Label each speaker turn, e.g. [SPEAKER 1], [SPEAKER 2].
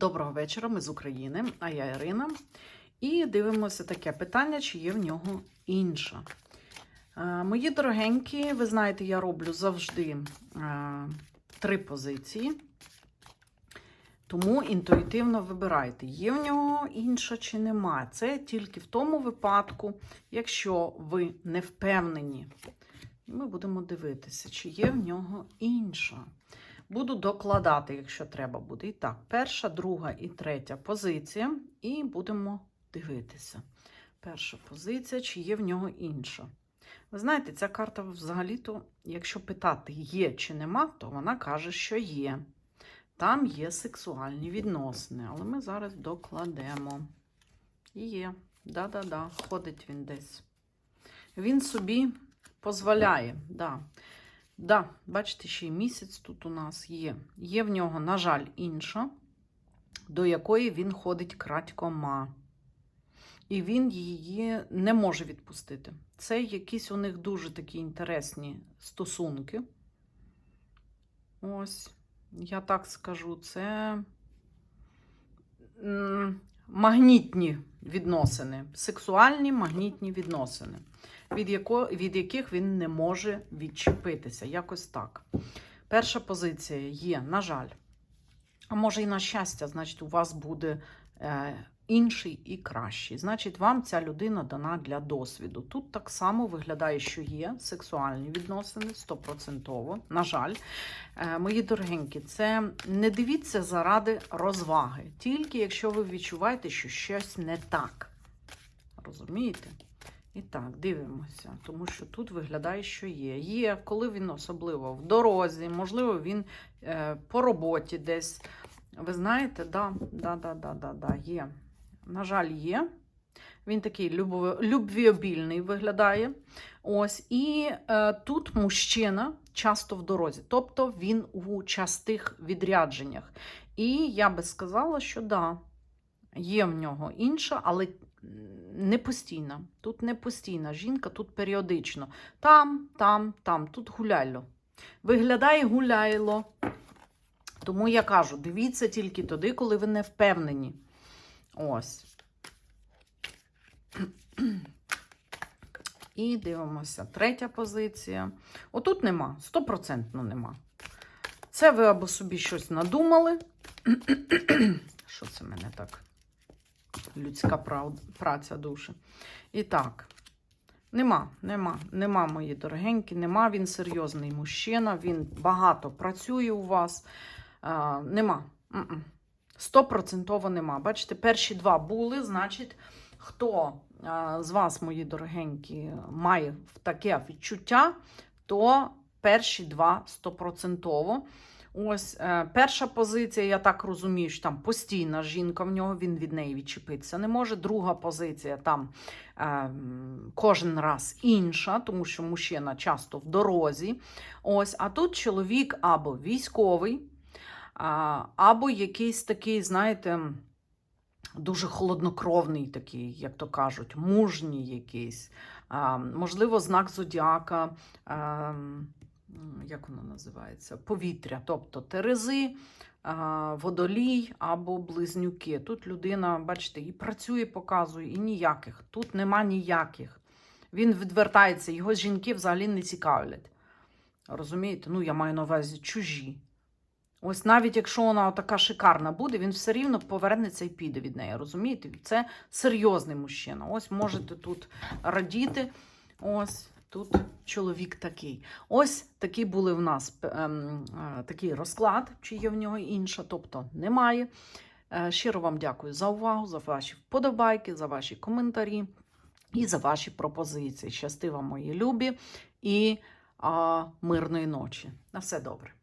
[SPEAKER 1] Доброго вечора, ми з України, а я Ірина. І дивимося таке питання, чи є в нього інша. Е, Мої дорогенькі, ви знаєте, я роблю завжди е, три позиції. Тому інтуїтивно вибирайте, є в нього інша чи нема. Це тільки в тому випадку, якщо ви не впевнені. Ми будемо дивитися, чи є в нього інша. Буду докладати, якщо треба буде. І так, перша, друга і третя позиція. І будемо дивитися. Перша позиція, чи є в нього інша. Ви знаєте, ця карта взагалі-то, якщо питати, є чи нема, то вона каже, що є. Там є сексуальні відносини, але ми зараз докладемо. Є. Да-да-да, ходить він десь. Він собі дозволяє. Да. Да, бачите, ще й місяць тут у нас є. Є в нього, на жаль, інша, до якої він ходить крадькома. І він її не може відпустити. Це якісь у них дуже такі інтересні стосунки. Ось, я так скажу, це магнітні відносини, сексуальні магнітні відносини від, яко, від яких він не може відчепитися. Якось так. Перша позиція є, на жаль. А може і на щастя, значить, у вас буде е, інший і кращий. Значить, вам ця людина дана для досвіду. Тут так само виглядає, що є сексуальні відносини, стопроцентово. На жаль, е, мої дорогенькі, це не дивіться заради розваги, тільки якщо ви відчуваєте, що щось не так. Розумієте? І так, дивимося, тому що тут виглядає, що є. Є, коли він особливо в дорозі, можливо, він е, по роботі десь. Ви знаєте, да, да, да, да, да, да, є. На жаль, є. Він такий любвіобільний виглядає. Ось, І е, тут мужчина часто в дорозі, тобто він у частих відрядженнях. І я би сказала, що да, є в нього інша, але не постійна. Тут не постійна жінка, тут періодично. Там, там, там, тут гуляйло. Виглядає гуляйло. Тому я кажу, дивіться тільки туди, коли ви не впевнені. Ось. І дивимося. Третя позиція. Отут нема, стопроцентно нема. Це ви або собі щось надумали. Що це мене так? Людська праця душі. І так, нема, нема, нема, мої дорогенькі, нема. Він серйозний мужчина, він багато працює у вас. А, нема. Стопроцентово нема. Бачите, перші два були, значить, хто з вас, мої дорогенькі, має таке відчуття, то перші два стопроцентово. Ось е, перша позиція, я так розумію, що там постійна жінка в нього, він від неї відчепитися не може. Друга позиція там е, кожен раз інша, тому що мужчина часто в дорозі. Ось, А тут чоловік або військовий, або якийсь такий, знаєте, дуже холоднокровний, такий, як то кажуть, мужній якийсь. Можливо, знак зодіака. Як воно називається? Повітря, тобто терези, водолій або близнюки. Тут людина, бачите, і працює, показує, і ніяких. Тут нема ніяких. Він відвертається, його жінки взагалі не цікавлять. Розумієте? Ну, я маю на увазі чужі. Ось навіть якщо вона така шикарна буде, він все рівно повернеться і піде від неї. Розумієте? Це серйозний мужчина. Ось можете тут радіти. Ось. Тут чоловік такий. Ось такі були в нас ем, е, такий розклад, чи є в нього інша, тобто немає. Е, щиро вам дякую за увагу, за ваші вподобайки, за ваші коментарі і за ваші пропозиції. Щасти вам, мої любі, і е, мирної ночі. На все добре.